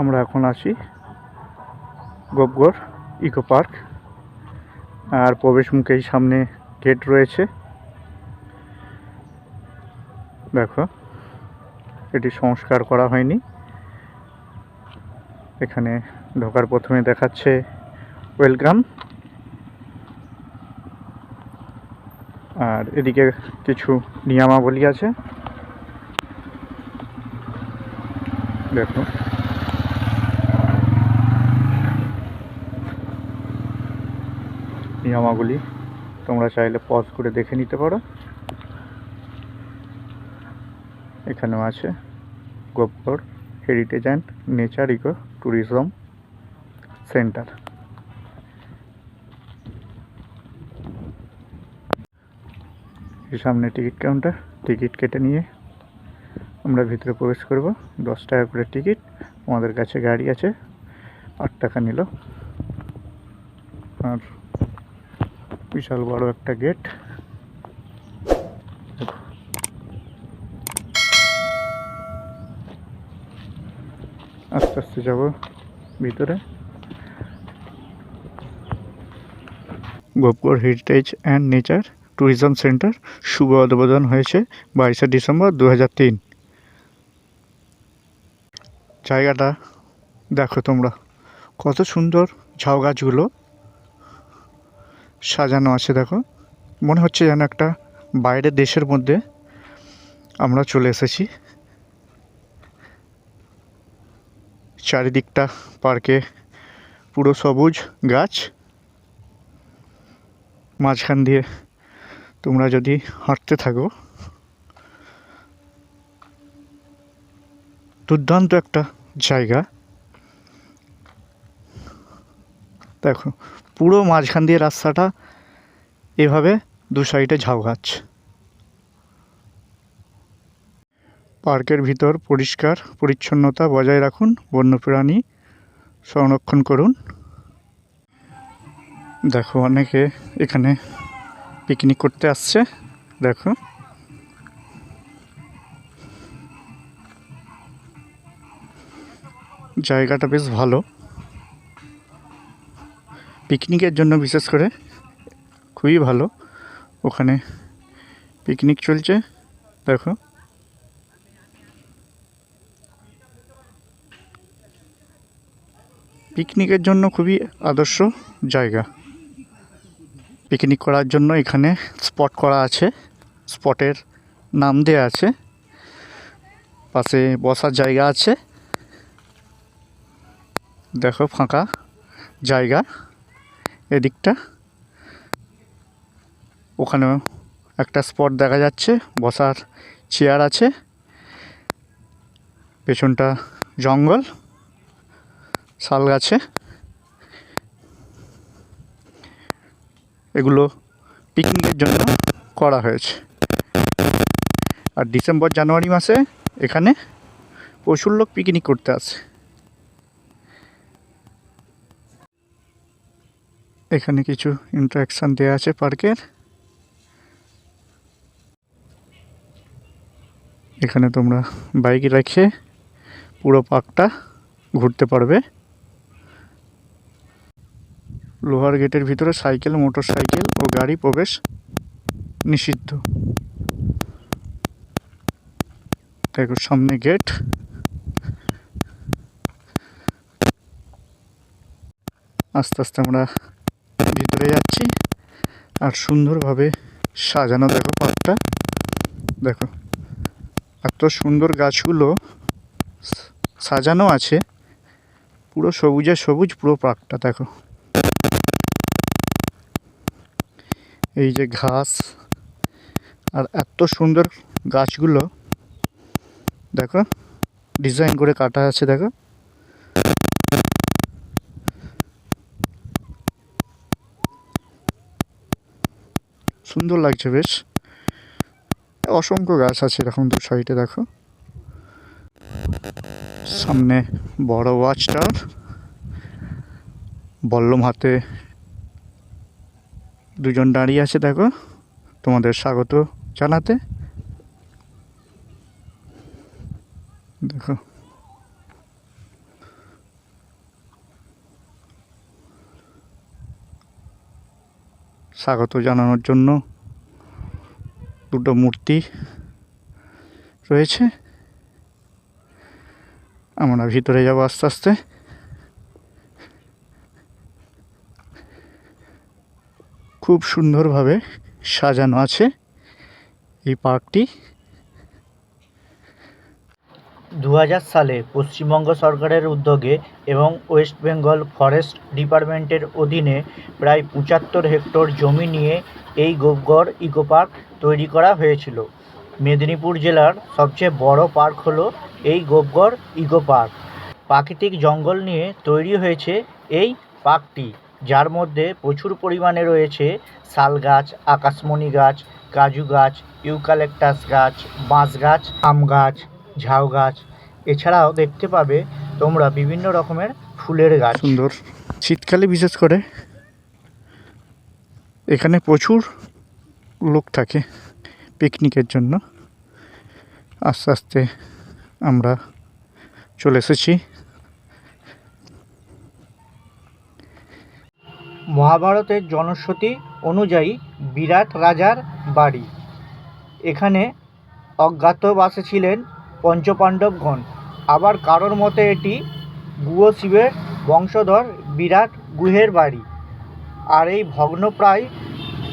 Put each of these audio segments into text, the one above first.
আমরা এখন আছি গোপগড় ইকো পার্ক, আর প্রবেশ মুখেই সামনে গেট রয়েছে। দেখো, এটি সংস্কার করা হয়নি। এখানে ঢোকার প্রথমে দেখাচ্ছে ওয়েলকাম। আর এদিকে কিছু নিয়মাবলী আছে। দেখো নিয়মাগুলি তোমরা চাইলে পজ করে দেখে নিতে পারো। এখানেও আছে, Gopgarh heritage and nature eco tourism centre সামনে টিকিট কাউন্টার টিকিট কেটে নিয়ে আমরা ভিতরে প্রবেশ করব। দশ টাকা করে টিকিট আমাদের কাছে গাড়ি আছে, আট টাকা নিল। আর বিশাল বড় একটা গেট। আস্তে আস্তে যাব ভিতরে। Gopgarh heritage and nature tourism centre শুভ উদ্বোধন হয়েছে বাইশে ডিসেম্বর দু হাজার তিন। জায়গাটা দেখো তোমরা, কত সুন্দর ঝাউ গাছগুলো সাজানো আছে, দেখো। মনে হচ্ছে যেন একটা বাইরের দেশের মধ্যে আমরা চলে এসেছি। চারিদিকটা পার্কে পুরো সবুজ গাছ। মাঝখান দিয়ে তোমরা যদি হাঁটতে থাকো, দুর্দান্ত একটা জায়গা। দেখো পুরো মাঝখান দিয়ে রাস্তাটা এভাবে দু সাইডে ঝাউ গাছ। পার্কের ভিতর পরিষ্কার পরিচ্ছন্নতা বজায় রাখুন, বন্যপ্রাণী সংরক্ষণ করুন। দেখো, অনেকে এখানে পিকনিক করতে আসছে, দেখো। জায়গাটা বেশ ভালো। পিকনিকের জন্য বিশেষ করে। খুবই ভালো। ওখানে পিকনিক চলছে, দেখো। পিকনিকের জন্য খুবই আদর্শ জায়গা। পিকনিক করার জন্য এখানে স্পট করা আছে। স্পটের নাম দেওয়া আছে। পাশে বসার জায়গা আছে। দেখো ফাঁকা জায়গা। এদিকটা। ওখানেও একটা স্পট দেখা যাচ্ছে, বসার চেয়ার আছে। পেছনটা জঙ্গল, শাল গাছে। এগুলো পিকনিকের জন্য করা হয়েছে। আর ডিসেম্বর, জানুয়ারি মাসে এখানে প্রচুর লোক পিকনিক করতে আসে। এখানে কিছু ইন্টারাকশান দেওয়া আছে পার্কের এখানে তোমরা বাইক রেখে পুরো পার্কটা ঘুরতে পারবে। লোহার গেটের ভিতরে সাইকেল মোটর সাইকেল ও গাড়ি প্রবেশ নিষিদ্ধ। দেখো সামনে গেট আস্তে আস্তে আমরা আর সুন্দরভাবে সাজানো, দেখো পার্কটা দেখো, এত সুন্দর গাছগুলো সাজানো আছে। পুরো সবুজে সবুজ পুরো পার্কটা দেখো। এই যে ঘাস, আর এত সুন্দর গাছগুলো, দেখো, ডিজাইন করে কাটা আছে, দেখো। সুন্দর লাগছে বেশ। অসংখ্য গাছ আছে এরকম দু সাইডে, দেখো। সামনে বড় ওয়াচ টাওয়ার বল্লম হাতে দুজন দাঁড়িয়ে আছে, দেখো। তোমাদের স্বাগত জানাতে। দেখো। স্বাগত জানানোর জন্য দুটো মূর্তি রয়েছে। আমরা ভিতরে যাব আস্তে আস্তে। খুব সুন্দরভাবে সাজানো আছে এই পার্কটি। দু হাজার সালে পশ্চিমবঙ্গ সরকারের উদ্যোগে এবং ওয়েস্ট বেঙ্গল ফরেস্ট ডিপার্টমেন্টের অধীনে প্রায় পঁচাত্তর হেক্টর জমি নিয়ে এই গোপগড় ইকো পার্ক তৈরি করা হয়েছিল। মেদিনীপুর জেলার সবচেয়ে বড় পার্ক হলো এই গোপগড় ইকো পার্ক। প্রাকৃতিক জঙ্গল নিয়ে তৈরি হয়েছে এই পার্কটি, যার মধ্যে প্রচুর পরিমাণে রয়েছে শাল গাছ আকাশমণি গাছ, কাজু গাছ ইউক্যালেক্টাস গাছ, বাঁশ গাছ, আম গাছ ঝাউ গাছ। এছাড়াও দেখতে পাবে তোমরা বিভিন্ন রকমের ফুলের গাছ। সুন্দর। শীতকালে বিশেষ করে এখানে প্রচুর লোক থাকে পিকনিকের জন্য। আস্তে আস্তে আমরা চলে এসেছি। মহাভারতের জনশ্রুতি অনুযায়ী বিরাট রাজার বাড়ি। এখানে অজ্ঞাতবাসে ছিলেন পঞ্চপাণ্ডবগণ আবার কারোর মতে এটি গুহ শিবের বংশধর বিরাট গুহের বাড়ি। আর এই ভগ্নপ্রায়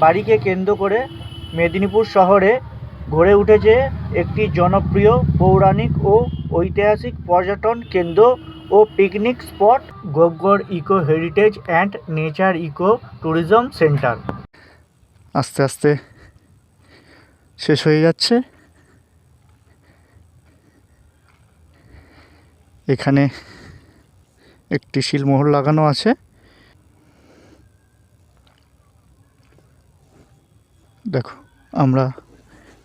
বাড়িকে কেন্দ্র করে মেদিনীপুর শহরে গড়ে উঠেছে একটি জনপ্রিয় পৌরাণিক ও ঐতিহাসিক পর্যটন কেন্দ্র ও picnic spot, Gopgarh eco heritage and nature eco tourism centre. আস্তে আস্তে শেষ হয়ে যাচ্ছে। এখানে একটি শিলমোহর লাগানো আছে। দেখো, আমরা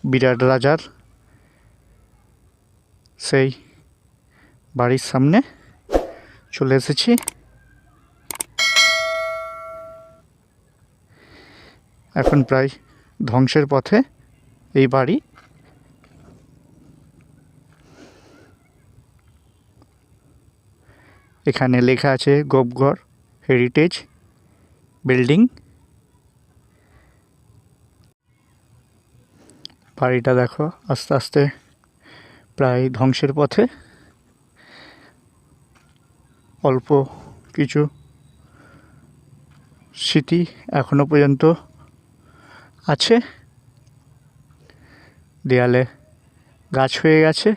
বিরাট রাজার সেই বাড়ির সামনে চলে এসেছি। এখন প্রায় ধ্বংসের পথে এই বাড়ি। এখানে লেখা আছে গোপগড় হেরিটেজ বিল্ডিং বাড়িটা দেখো, আস্তে আস্তে প্রায় ধ্বংসের পথে। অল্প কিছু স্মৃতি এখনও পর্যন্ত আছে। দেয়ালে গাছ হয়ে গেছে,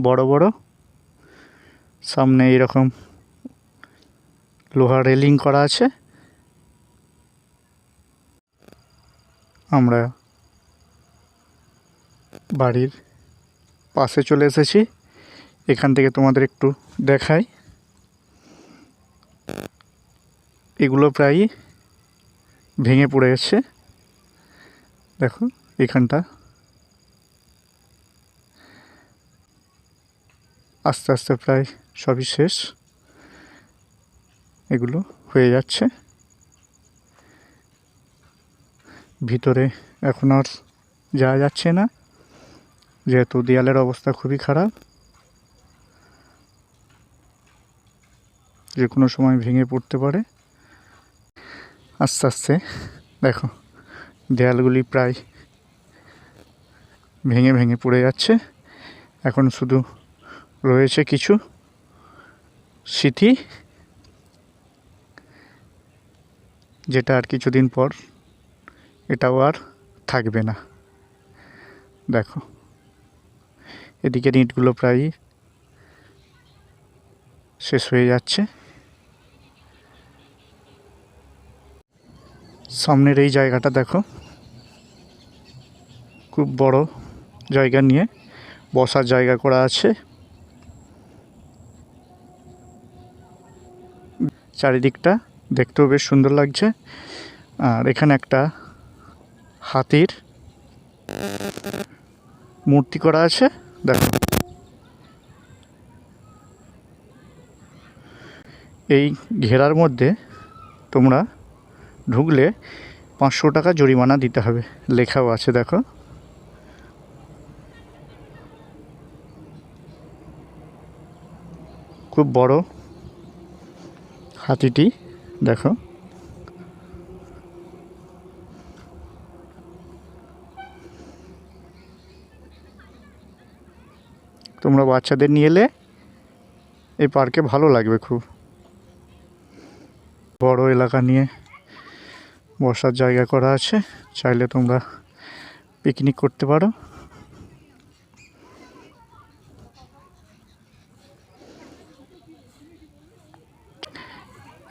বড় বড়। সামনে এরকম লোহার রেলিং করা আছে। আমরা বাড়ির পাশে চলে এসেছি। এখান থেকে তোমাদের একটু দেখাই। এগুলো প্রায়ই ভেঙে পড়ে গেছে। দেখো, এখানটা আস্তে আস্তে প্রায় সবই শেষ। এগুলো হয়ে যাচ্ছে। ভিতরে এখন আর যাওয়া যাচ্ছে না। যেহেতু দেয়ালের অবস্থা খুবই খারাপ। যে কোনো সময় ভেঙে পড়তে পারে। আস্তে আস্তে দেখো, দেয়ালগুলি প্রায় ভেঙে ভেঙে পড়ে যাচ্ছে। এখন শুধু রয়েছে কিছু স্মৃতি যেটা আর কিছুদিন পর এটাও আর থাকবে না। দেখো, এদিকে ইটগুলো প্রায় শেষ হয়ে যাচ্ছে। সামনের এই জায়গাটা দেখো, খুব বড় জায়গা নিয়ে বসার জায়গা করা আছে। চারিদিকটা দেখতেও বেশ সুন্দর লাগছে। আর এখানে একটা হাতির মূর্তি করা আছে। দেখো। এই ঘেরার মধ্যে তোমরা ঢুকলে পাঁচশো টাকা জরিমানা দিতে হবে। লেখাও আছে, দেখো। খুব বড় হাতিটি দেখো। তোমরা বাচ্চাদের নিয়ে এলে এই পার্কে ভালো লাগবে খুব। বড় এলাকা নিয়ে বসার জায়গা করা আছে, চাইলে তোমরা পিকনিক করতে পারো।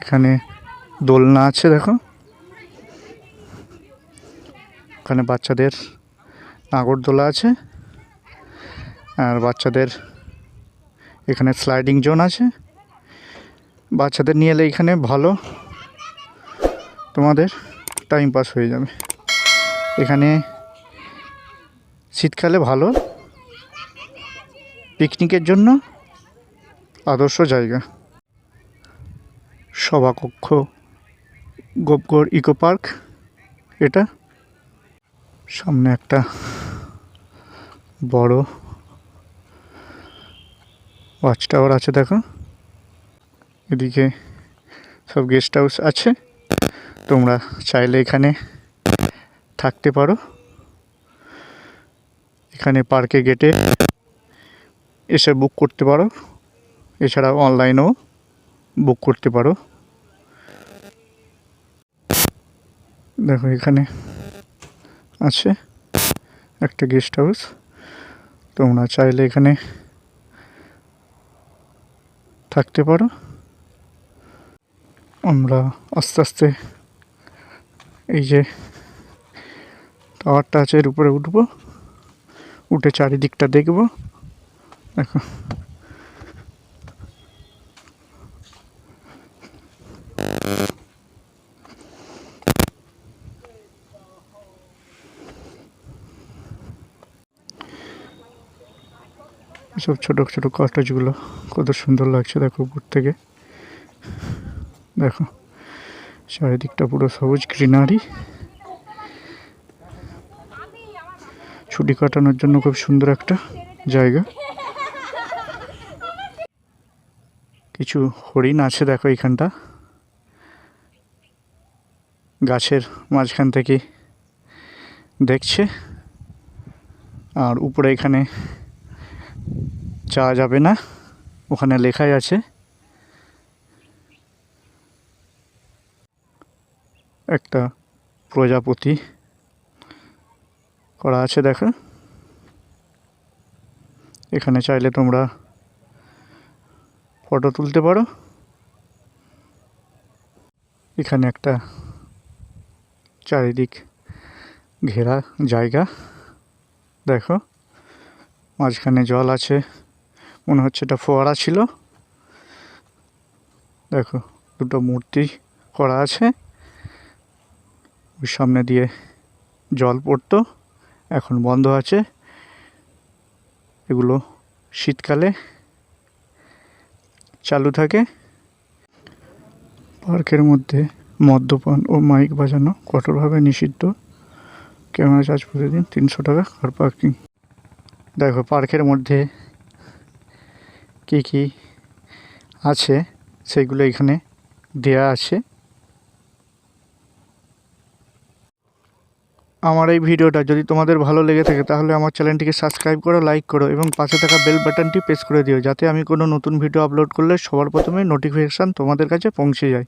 এখানে দোলনা আছে, দেখো। ওখানে বাচ্চাদের নাগরদোলা আছে আর বাচ্চাদের এখানে স্লাইডিং জোন আছে। বাচ্চাদের নিয়ে এলে এখানে ভালো। তোমাদের টাইম পাস হয়ে যাবে। এখানে শীতকালে ভালো। পিকনিকের জন্য আদর্শ জায়গা। সভাকক্ষ। Gopgarh eco park. এটা সামনে একটা বড় ওয়াচ টাওয়ার আছে, দেখো। এদিকে সব গেস্ট হাউস আছে। তোমরা চাইলে এখানে থাকতে পারো। এখানে পার্কে গেটে এসে বুক করতে পারো। এছাড়া অনলাইনেও বুক করতে পারো। দেখো এখানে আছে একটা গেস্ট হাউস। তোমরা চাইলে এখানে থাকতে পারো। আমরা আস্তে আস্তে এই যে টাওয়ারটা আছে এর উপরে উঠবো। উঠে চারিদিকটা দেখব। দেখো। সব ছোট ছোট কটেজগুলো কত সুন্দর লাগছে দেখো উপর থেকে। দেখো, চারিদিকটা পুরো সবুজ গ্রিনারি ছুটি কাটানোর জন্য খুব সুন্দর একটা জায়গা। কিছু হরিণ আছে দেখো এখানটা। গাছের মাঝখান থেকে দেখছে। আর উপরে এখানে যাওয়া যাবে না। ওখানে লেখাই আছে। একটা প্রজাপতি করা আছে, দেখো। এখানে চাইলে তোমরা ফটো তুলতে পারো। এখানে একটা চারিদিক ঘেরা জায়গা, দেখো। মাঝখানে জল আছে। মনে হচ্ছে এটা ফোয়ারা ছিল। দেখো, দুটো মূর্তি করা আছে। ওই সামনে দিয়ে জল পড়তো, এখন বন্ধ আছে। এগুলো শীতকালে চালু থাকে। পার্কের মধ্যে মদ্যপান ও মাইক বাজানো কঠোরভাবে নিষিদ্ধ। ক্যামেরা চার্জ প্রতিদিন তিনশো টাকা কার পার্কিং। দেখো, পার্কের মধ্যে কী কি আছে সেগুলো এখানে দেয়া আছে। আমার এই ভিডিওটা যদি তোমাদের ভালো লেগে থাকে তাহলে আমার চ্যানেলটিকে সাবস্ক্রাইব করো, লাইক করো এবং পাশে থাকা বেল বাটনটি প্রেস করে দিও, যাতে আমি কোনো নতুন ভিডিও আপলোড করলে সবার প্রথমে নোটিফিকেশান তোমাদের কাছে পৌঁছে যায়।